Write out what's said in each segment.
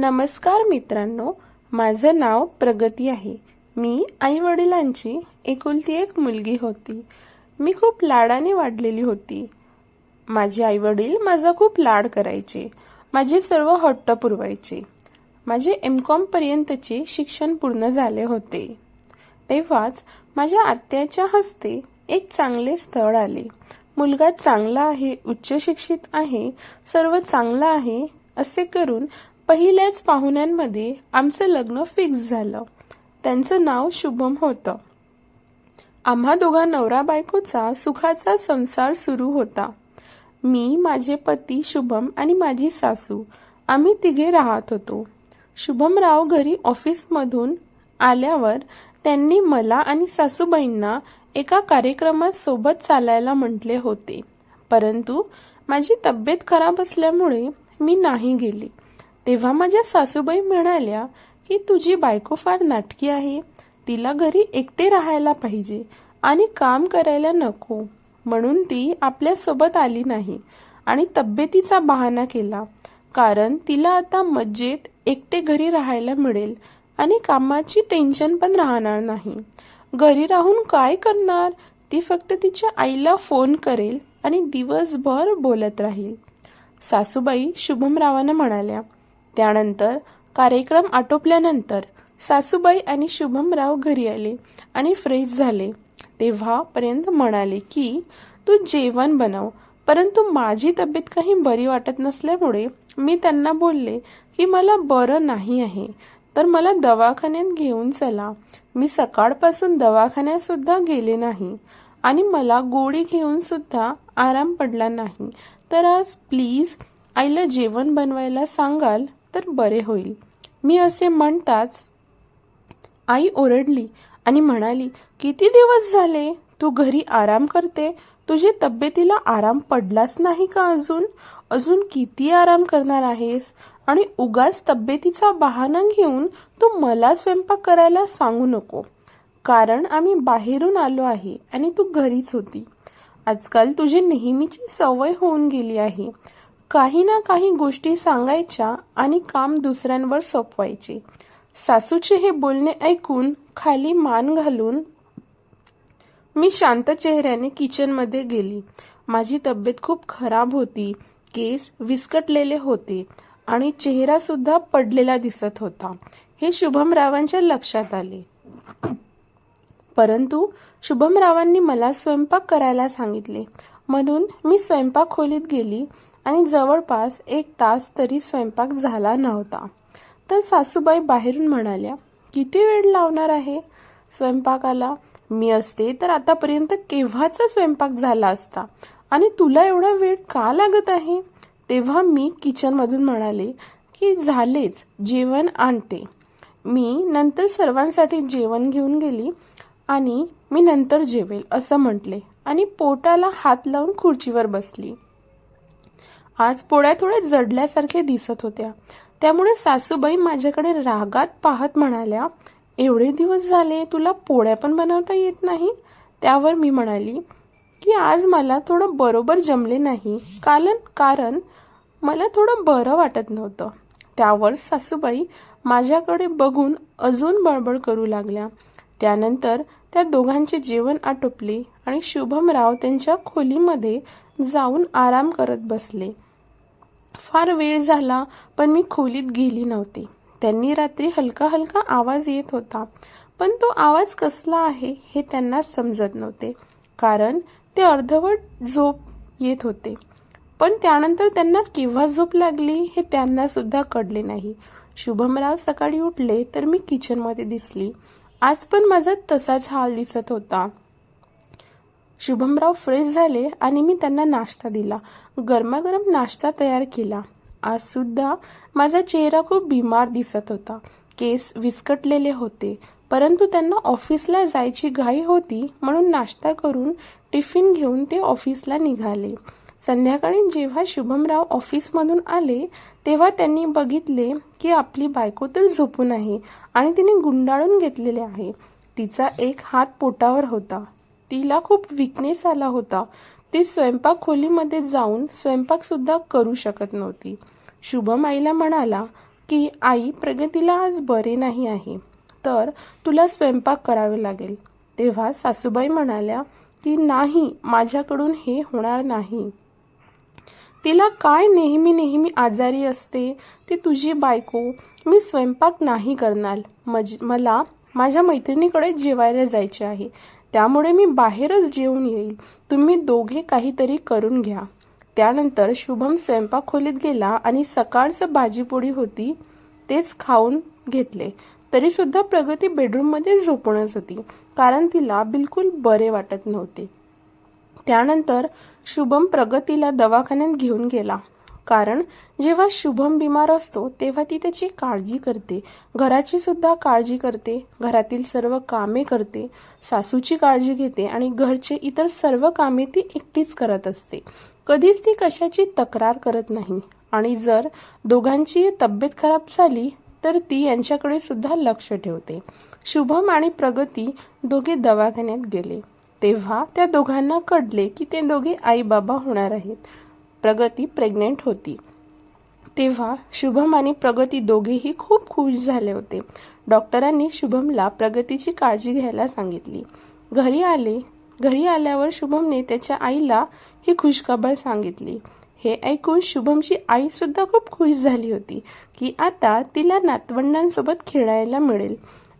नमस्कार मित्रांनो माझं नाव प्रगती आहे. मी आई वडिलांची एकुलती एक मुलगी होती. मी खूप लाडाने वाढलेली होती. माझे आई वडील माझा खूप लाड करायचे. माझे सर्व हट्ट पुरवायचे. माझे एम कॉम पर्यंतचे शिक्षण पूर्ण झाले होते. तेव्हाच माझ्या आत्याच्या हस्ते एक चांगले स्थळ आले. मुलगा चांगला आहे उच्च शिक्षित आहे सर्व चांगलं आहे असे करून पहिल्याच पाहुण्यांमध्ये आमचं लग्न फिक्स झालं. त्यांचं नाव शुभम होतं. आम्हा दोघा नवरा बायकोचा सुखाचा संसार सुरू होता. मी माझे पती शुभम आणि माझी सासू आम्ही तिघे राहत होतो. शुभमराव घरी ऑफिसमधून आल्यावर त्यांनी मला आणि सासूबाईंना एका कार्यक्रमात सोबत चालायला म्हटले होते. परंतु माझी तब्येत खराब असल्यामुळे मी नाही गेले. तेव्हा माझ्या सासूबाई म्हणाल्या की तुझी बायको फार नाटकी आहे. तिला घरी एकटे राहायला पाहिजे आणि काम करायला नको. म्हणून ती आपल्यासोबत आली नाही आणि तब्येतीचा बहाणा केला. कारण तिला आता मज्जेत एकटे घरी राहायला मिळेल आणि कामाची टेन्शन पण राहणार नाही. घरी राहून काय करणार? ती फक्त तिच्या आईला फोन करेल आणि दिवसभर बोलत राहील. सासूबाई शुभमरावांना म्हणाल्या त्यानंतर कार्यक्रम आटोपल्यानंतर सासूबाई आणि शुभमराव घरी आले आणि फ्रेश झाले. तेव्हापर्यंत म्हणाले की तू जेवण बनव परंतु माझी तब्येत काही बरी वाटत नसल्यामुळे मी त्यांना बोलले की मला बरं नाही आहे तर मला दवाखान्यात घेऊन चला. मी सकाळपासून दवाखान्यातसुद्धा गेले नाही आणि मला गोळी घेऊन सुद्धा आराम पडला नाही. तर आज प्लीज आईला जेवण बनवायला सांगाल? तर बरे होईल. मी असे म्हणताच आई ओरडली आणि म्हणाली किती दिवस झाले? तू घरी आराम करते? तुझी तब्येतीला आराम पडलाच नाही का अजून? अजून किती आराम करणार आहेस? आणि उगाच तब्येतीचा बहाणा घेऊन तू मला स्वयंपाक करायला सांगू नको. कारण आम्ही बाहेरून आलो आहे आणि तू घरीच होती. आजकाल तुझी नेहमीची सवय होऊन गेली आहे. काही ना काही गोष्टी सांगायच्या आणि काम दुसऱ्यांवर सोपवायचे. सासूचे हे बोलणे ऐकून खाली मान घालून मी शांत चेहऱ्याने किचनमध्ये गेली. माझी तब्येत खूप खराब होती. केस विस्कटलेले होते आणि चेहरा सुद्धा पडलेला दिसत होता. हे शुभमरावांच्या लक्षात आले. परंतु शुभमरावांनी मला स्वयंपाक करायला सांगितले. म्हणून मी स्वयंपाक खोलीत गेली. आणि जवळपास एक तास तरी स्वयंपाक झाला नव्हता. तर सासूबाई बाहेरून म्हणाल्या किती वेळ लावणार आहे स्वयंपाकाला? मी असते तर आतापर्यंत केव्हाचा स्वयंपाक झाला असता? आणि तुला एवढा वेळ का लागत आहे? तेव्हा मी किचनमधून म्हणाले की झालेच जेवण आणते. मी नंतर सर्वांसाठी जेवण घेऊन गेली आणि मी नंतर जेवेल असं म्हटले आणि पोटाला हात लावून खुर्चीवर बसली. आज पोळ्या थोड्या जडल्यासारख्या दिसत होत्या. त्यामुळे सासूबाई माझ्याकडे रागात पाहत म्हणाल्या एवढे दिवस झाले तुला पोळ्या पण बनवता येत नाही? त्यावर मी म्हणाली की आज मला थोडं बरोबर जमले नाही. कारण कारण मला थोडं बरं वाटत नव्हतं. त्यावर सासूबाई माझ्याकडे बघून अजून बळबळ करू लागल्या. त्यानंतर त्या दोघांचे जेवण आटोपले आणि शुभमराव त्यांच्या खोलीमध्ये जाऊन आराम करत बसले. फार वेळ झाला पण मी खोलीत गेली नव्हती. त्यांनी रात्री हलका हलका आवाज येत होता. पण तो आवाज कसला आहे हे त्यांना समजत नव्हते. कारण ते अर्धवट झोप येत होते. पण त्यानंतर त्यांना केव्हा झोप लागली हे त्यांना सुद्धा कळले नाही. शुभमराव सकाळी उठले तर मी किचनमध्ये दिसली. आज पण माझा तसाच हाल दिसत होता. शुभमराव फ्रेश झाले आणि मी त्यांना नाश्ता दिला. गरमागरम नाश्ता तयार केला. आज सुद्धा माझा चेहरा खूप बिमार दिसत होता. केस विस्कटलेले होते. परंतु त्यांना ऑफिसला जायची घाई होती म्हणून नाश्ता करून टिफिन घेऊन ते ऑफिसला निघाले. संध्याकाळी जेव्हा शुभमराव ऑफिसमधून आले तेव्हा त्यांनी बघितले की आपली बायको तर झोपून आहे आणि तिने गुंडाळून घेतलेले आहे. तिचा एक हात पोटावर होता. तिला खूप विकनेस आला होता. ती स्वयंपाक खोलीमध्ये जाऊन स्वयंपाक सुद्धा करू शकत नव्हती. शुभम आईला म्हणाला की आई प्रगतीला आज बरे नाही आहे. तर तुला स्वयंपाक करावे लागेल. तेव्हा सासूबाई म्हणाल्या की नाही माझ्याकडून हे होणार नाही. तिला काय नेहमी नेहमी आजारी असते? ती तुझी बायको. मी स्वयंपाक नाही करणार. मज मला माझ्या मैत्रिणीकडे जेवायला जायचे आहे. त्यामुळे मी बाहेरच जेवून येईल. तुम्ही दोघे काहीतरी करून घ्या. त्यानंतर शुभम स्वयंपाक खोलीत गेला आणि सकाळचं भाजीपोळी होती तेच खाऊन घेतले. तरी सुद्धा प्रगती बेडरूममध्ये झोपूनच होती कारण तिला बिलकुल बरे वाटत नव्हते. त्यानंतर शुभम प्रगतीला दवाखान्यात घेऊन गेला. कारण जेव्हा शुभम बिमार असतो तेव्हा ती त्याची काळजी करते. घराची सुद्धा काळजी करते. घरातील सर्व कामे करते. सासूची काळजी घेते आणि घरचे इतर सर्व कामे ती एकटीच करत असते. कधीच ती कशाची तक्रार करत नाही. आणि जर दोघांची तब्येत खराब झाली तर ती यांच्याकडे सुद्धा लक्ष ठेवते. शुभम आणि प्रगती दोघे दवाखान्यात गेले. तेव्हा त्या दोघांना कळले की ते दोघे आई बाबा होणार आहेत. प्रगती प्रेग्नेंट होती. तेव्हा शुभम आणि प्रगती दोघेही खूप खुश झाले होते. डॉक्टरांनी शुभमला प्रगतीची काळजी घ्यायला सांगितली. घरी आले घरी आल्यावर शुभमने त्याच्या आईला ही खुशखबर सांगितली. हे ऐकून शुभमची आई सुद्धा खूप खुश झाली होती की आता तिला नातवंडांसोबत खेळायला मिळेल.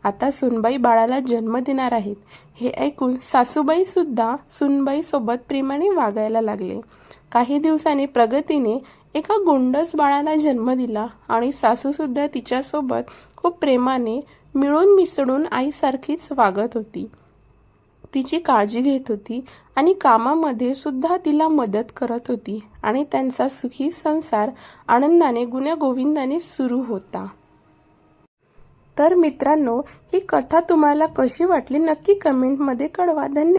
आता सुनबाई बाळाला जन्म देणार आहेत. हे ऐकून सासूबाई सुद्धा सुनबाई सोबत प्रेमाने वागायला लागले. काही दिवसांनी प्रगतीने एका गोंडस बाळाला जन्म दिला आणि सासू सुद्धा तिच्यासोबत खूप प्रेमाने मिळून मिसळून आईसारखीच वागत होती. तिची काळजी घेत होती आणि कामामध्ये सुद्धा तिला मदत करत होती आणि त्यांचा सुखी संसार आनंदाने गुण्या गोविंदाने सुरू होता. तर मित्रांनो ही कथा तुम्हाला कशी वाटली नक्की कमेंटमध्ये कळवा. धन्यवाद.